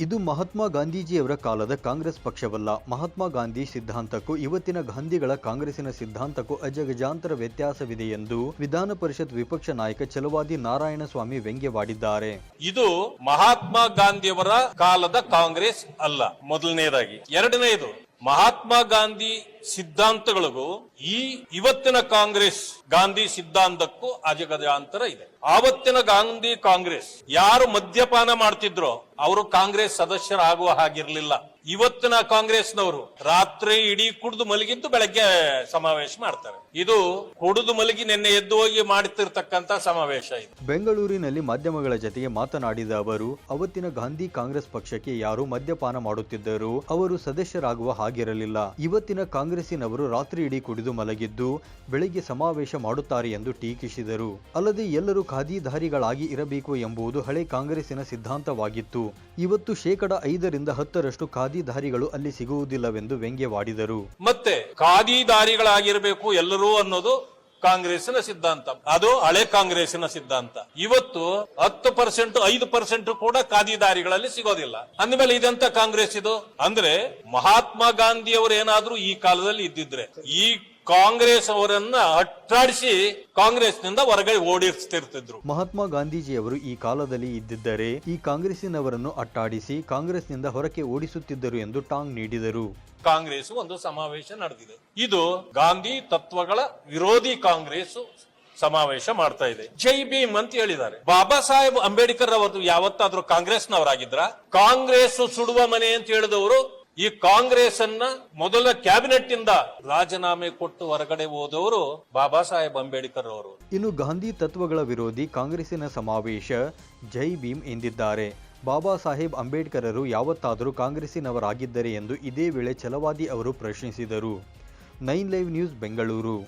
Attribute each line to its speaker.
Speaker 1: ಇದು ಮಹಾತ್ಮ ಗಾಂಧೀಜಿಯವರ ಕಾಲದ ಕಾಂಗ್ರೆಸ್ ಪಕ್ಷವಲ್ಲ. ಮಹಾತ್ಮ ಗಾಂಧಿ ಸಿದ್ಧಾಂತಕ್ಕೂ, ಇವತ್ತಿನ ಗಾಂಧಿಗಳ ಕಾಂಗ್ರೆಸ್ಸಿನ ಸಿದ್ಧಾಂತಕ್ಕೂ ಅಜಗಜಾಂತರ ವ್ಯತ್ಯಾಸವಿದೆ ಎಂದು ವಿಧಾನ ಪರಿಷತ್ ವಿಪಕ್ಷ ನಾಯಕ ಛಲವಾದಿ ನಾರಾಯಣಸ್ವಾಮಿ ವ್ಯಂಗ್ಯವಾಡಿದ್ದಾರೆ.
Speaker 2: ಇದು ಮಹಾತ್ಮ ಗಾಂಧಿಯವರ ಕಾಲದ ಕಾಂಗ್ರೆಸ್ ಅಲ್ಲ. ಮೊದಲನೇದಾಗಿ. ಎರಡನೇದು ಮಹಾತ್ಮ ಗಾಂಧಿ ಸಿದ್ಧಾಂತಗಳಿಗೂ ಈ ಇವತ್ತಿನ ಕಾಂಗ್ರೆಸ್ ಗಾಂಧಿ ಸಿದ್ಧಾಂತಕ್ಕೂ ಅಜಗಜಾಂತರ ಇದೆ. ಆವತ್ತಿನ ಗಾಂಧಿ ಕಾಂಗ್ರೆಸ್ ಯಾರು ಮದ್ಯಪಾನ ಮಾಡ್ತಿದ್ರೋ, ಅವರು ಕಾಂಗ್ರೆಸ್ ಸದಸ್ಯರಾಗುವ ಹಾಗಿರ್ಲಿಲ್ಲ. ಇವತ್ತಿನ ಕಾಂಗ್ರೆಸ್ನವರು ರಾತ್ರಿ ಇಡೀ ಕುಡಿದು ಮಲಗಿದ್ದು ಬೆಳಗ್ಗೆ ಸಮಾವೇಶ ಮಾಡ್ತಾರೆ. ಇದು ಕುಡಿದು ಮಲಗಿ ನಿನ್ನೆ ಎದ್ದು ಹೋಗಿ ಮಾಡುತ್ತಿರ್ತಕ್ಕಂತ ಸಮಾವೇಶ ಇದು.
Speaker 1: ಬೆಂಗಳೂರಿನಲ್ಲಿ ಮಾಧ್ಯಮಗಳ ಜತೆಗೆ ಮಾತನಾಡಿದ ಅವರು, ಅವತ್ತಿನ ಗಾಂಧಿ ಕಾಂಗ್ರೆಸ್ ಪಕ್ಷಕ್ಕೆ ಯಾರು ಮದ್ಯಪಾನ ಮಾಡುತ್ತಿದ್ದರು ಅವರು ಸದಸ್ಯರಾಗುವ ಹಾಗಿರಲಿಲ್ಲ. ಇವತ್ತಿನ ಕಾಂಗ್ರೆಸ್ಸಿನವರು ರಾತ್ರಿ ಇಡೀ ಕುಡಿದು ಮಲಗಿದ್ದು ಬೆಳಿಗ್ಗೆ ಸಮಾವೇಶ ಮಾಡುತ್ತಾರೆ ಎಂದು ಟೀಕಿಸಿದರು. ಅಲ್ಲದೆ ಎಲ್ಲರೂ ಖಾದಿಧಾರಿಗಳಾಗಿ ಇರಬೇಕು ಎಂಬುದು ಹಳೆ ಕಾಂಗ್ರೆಸ್ಸಿನ ಸಿದ್ಧಾಂತವಾಗಿತ್ತು. ಇವತ್ತು ಶೇಕಡ ಐದರಿಂದ ಹತ್ತರಷ್ಟು ಖಾದಿಧಾರಿಗಳು ಅಲ್ಲಿ ಸಿಗುವುದಿಲ್ಲವೆಂದು ವ್ಯಂಗ್ಯವಾಡಿದರು.
Speaker 2: ಮತ್ತೆ ಖಾದಿದಾರಿಗಳಾಗಿರ್ಬೇಕು ಎಲ್ಲರೂ ಅನ್ನೋದು ಕಾಂಗ್ರೆಸ್ನ ಸಿದ್ಧಾಂತ. ಅದು ಹಳೆ ಕಾಂಗ್ರೆಸ್ನ ಸಿದ್ಧಾಂತ. ಇವತ್ತು ಹತ್ತು ಪರ್ಸೆಂಟ್, ಐದು ಪರ್ಸೆಂಟ್ ಕೂಡ ಖಾದಿದಾರಿಗಳಲ್ಲಿ ಸಿಗೋದಿಲ್ಲ. ಅಂದಮೇಲೆ ಇದೆಂತ ಕಾಂಗ್ರೆಸ್ ಇದು? ಅಂದ್ರೆ ಮಹಾತ್ಮ ಗಾಂಧಿ ಅವರು ಏನಾದ್ರೂ ಈ ಕಾಲದಲ್ಲಿ ಇದ್ದಿದ್ರೆ, ಈ ಕಾಂಗ್ರೆಸ್ ಅವರನ್ನ ಅಟ್ಟಾಡಿಸಿ ಕಾಂಗ್ರೆಸ್ನಿಂದ ಹೊರಗಡೆ ಓಡಿಸ್ತಿರ್ತಿದ್ರು
Speaker 1: ಮಹಾತ್ಮ ಗಾಂಧೀಜಿಯವರು ಈ ಕಾಲದಲ್ಲಿ ಇದ್ದಿದ್ದರೆ ಈ ಕಾಂಗ್ರೆಸ್ಸಿನವರನ್ನು ಅಟ್ಟಾಡಿಸಿ ಕಾಂಗ್ರೆಸ್ನಿಂದ ಹೊರಕ್ಕೆ ಓಡಿಸುತ್ತಿದ್ದರು ಎಂದು ಟಾಂಗ್ ನೀಡಿದರು.
Speaker 2: ಕಾಂಗ್ರೆಸ್ ಒಂದು ಸಮಾವೇಶ ನಡೆದಿದೆ. ಇದು ಗಾಂಧಿ ತತ್ವಗಳ ವಿರೋಧಿ ಕಾಂಗ್ರೆಸ್ ಸಮಾವೇಶ ಮಾಡ್ತಾ ಇದೆ. ಜೈ ಭೀಮ್ ಅಂತ ಹೇಳಿದ್ದಾರೆ. ಬಾಬಾ ಸಾಹೇಬ್ ಅಂಬೇಡ್ಕರ್ ಅವರು ಯಾವತ್ತಾದ್ರೂ ಕಾಂಗ್ರೆಸ್ನವರಾಗಿದ್ರ? ಕಾಂಗ್ರೆಸ್ ಸುಡುವ ಮನೆ ಅಂತ ಹೇಳಿದವರು ಈ ಕಾಂಗ್ರೆಸ್ ಅನ್ನ ಮೊದಲ ಕ್ಯಾಬಿನೆಟ್ ಇಂದ ರಾಜೀನಾಮೆ ಕೊಟ್ಟು ಹೊರಗಡೆ ಹೋದವರು ಬಾಬಾ ಸಾಹೇಬ್ ಅಂಬೇಡ್ಕರ್ ಅವರು.
Speaker 1: ಇನ್ನು ಗಾಂಧಿ ತತ್ವಗಳ ವಿರೋಧಿ ಕಾಂಗ್ರೆಸ್ಸಿನ ಸಮಾವೇಶ ಜೈ ಭೀಮ್ ಎಂದಿದ್ದಾರೆ. ಬಾಬಾ ಸಾಹೇಬ್ ಅಂಬೇಡ್ಕರರು ಯಾವತ್ತಾದರೂ ಕಾಂಗ್ರೆಸ್ಸಿನವರಾಗಿದ್ದರೆ ಎಂದು ಇದೇ ವೇಳೆ ಛಲವಾದಿ ಅವರು ಪ್ರಶ್ನಿಸಿದರು. Nine live news Bengaluru.